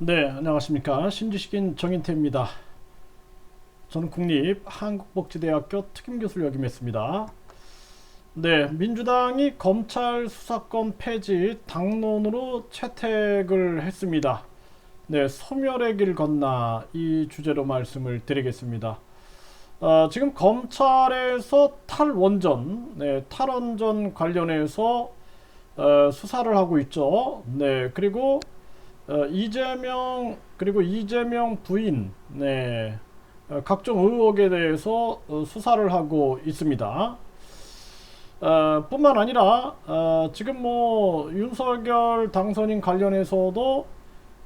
네, 안녕하십니까. 신지식인 정인태입니다. 저는 국립 한국복지대학교 특임교수를 역임했습니다. 네, 민주당이 검찰 수사권 폐지 당론으로 채택을 했습니다. 네, 소멸의 길 건나 이 주제로 말씀을 드리겠습니다. 어, 지금 검찰에서 탈원전, 네, 탈원전 관련해서 어, 수사를 하고 있죠. 네, 그리고 어, 이재명 그리고 이재명 부인 네 어, 각종 의혹에 대해서 어, 수사를 하고 있습니다. 어, 뿐만 아니라 어, 지금 뭐 윤석열 당선인 관련해서도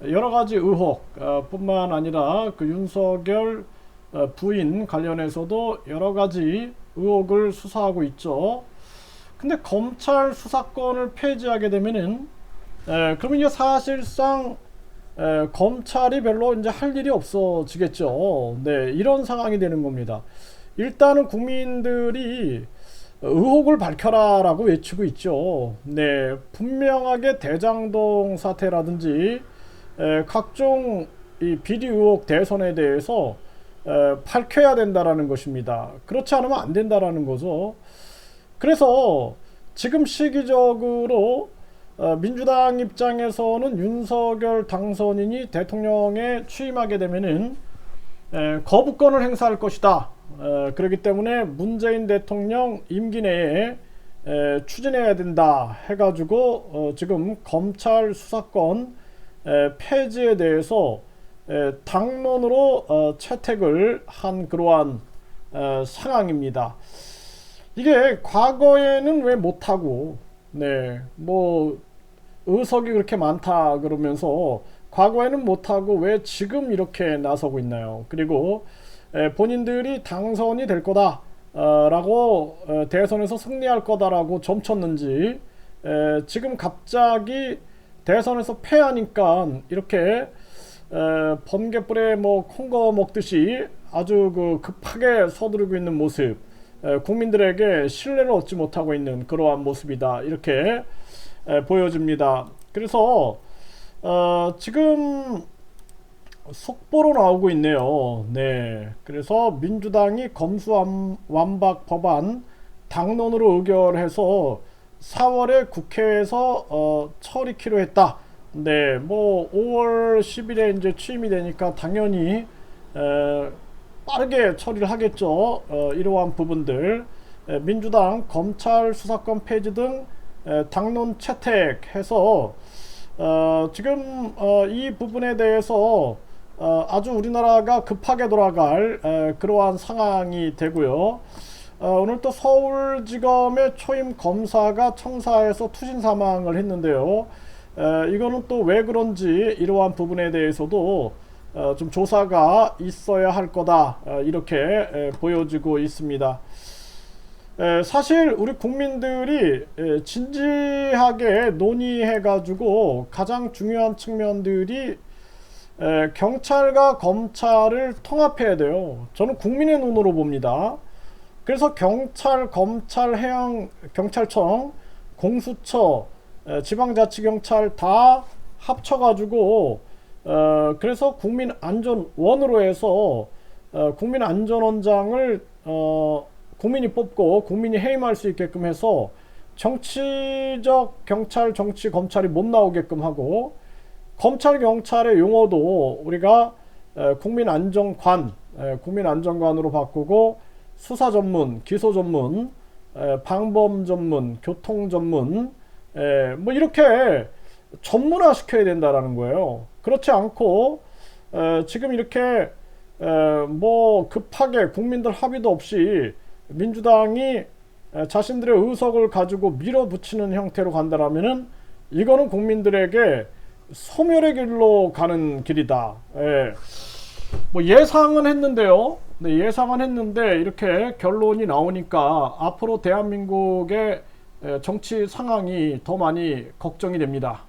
여러 가지 의혹 어, 뿐만 아니라 그 윤석열 어, 부인 관련해서도 여러 가지 의혹을 수사하고 있죠. 근데 검찰 수사권을 폐지하게 되면은 에, 그러면 사실상 에, 검찰이 별로 이제 할 일이 없어지겠죠. 네, 이런 상황이 되는 겁니다. 일단은 국민들이 의혹을 밝혀라라고 외치고 있죠. 네, 분명하게 대장동 사태라든지 에, 각종 이 비리 의혹 대선에 대해서 에, 밝혀야 된다라는 것입니다. 그렇지 않으면 안 된다라는 거죠. 그래서 지금 시기적으로 어, 민주당 입장에서는 윤석열 당선인이 대통령에 취임하게 되면은 에, 거부권을 행사할 것이다. 에, 그렇기 때문에 문재인 대통령 임기 내에 에, 추진해야 된다 해가지고 어, 지금 검찰 수사권 에, 폐지에 대해서 에, 당론으로 어, 채택을 한 그러한 어, 상황입니다. 이게 과거에는 왜 못하고 네, 뭐 의석이 그렇게 많다 그러면서 과거에는 못하고 왜 지금 이렇게 나서고 있나요? 그리고 에, 본인들이 당선이 될 거다. 어, 라고 어, 대선에서 승리할 거다라고 점쳤는지 에, 지금 갑자기 대선에서 패하니까 이렇게 에, 번개불에 뭐 콩거 먹듯이 아주 그 급하게 서두르고 있는 모습 에, 국민들에게 신뢰를 얻지 못하고 있는 그러한 모습이다 이렇게 에, 보여집니다. 그래서 어, 지금 속보로 나오고 있네요. 네, 그래서 민주당이 검수완박 법안 당론으로 의결해서 4월에 국회에서 어, 처리키로 했다. 네, 뭐 5월 10일에 이제 취임이 되니까 당연히 에, 빠르게 처리를 하겠죠. 어, 이러한 부분들 에, 민주당 검찰 수사권 폐지 등 에, 당론 채택해서 어, 지금 어, 이 부분에 대해서 어, 아주 우리나라가 급하게 돌아갈 에, 그러한 상황이 되고요. 어, 오늘 또 서울지검의 초임 검사가 청사에서 투신 사망을 했는데요. 에, 이거는 또 왜 그런지 이러한 부분에 대해서도 어, 좀 조사가 있어야 할 거다 어, 이렇게 에, 보여지고 있습니다. 에, 사실 우리 국민들이 에, 진지하게 논의해가지고 가장 중요한 측면들이 에, 경찰과 검찰을 통합해야 돼요. 저는 국민의 눈으로 봅니다. 그래서 경찰, 검찰, 해양 경찰청, 공수처, 에, 지방자치경찰 다 합쳐가지고 어, 그래서 국민안전원으로 해서 어, 국민안전원장을 어, 국민이 뽑고 국민이 해임할 수 있게끔 해서 정치적 경찰, 정치 검찰이 못 나오게끔 하고 검찰 경찰의 용어도 우리가 에, 국민안전관, 에, 국민안전관으로 바꾸고 수사 전문, 기소 전문, 에, 방범 전문, 교통 전문, 에, 뭐 이렇게 전문화 시켜야 된다라는 거예요. 그렇지 않고 에, 지금 이렇게 에, 뭐 급하게 국민들 합의도 없이 민주당이 에, 자신들의 의석을 가지고 밀어붙이는 형태로 간다라면은 이거는 국민들에게 소멸의 길로 가는 길이다. 예. 뭐 예상은 했는데요. 네, 예상은 했는데 이렇게 결론이 나오니까 앞으로 대한민국의 에, 정치 상황이 더 많이 걱정이 됩니다.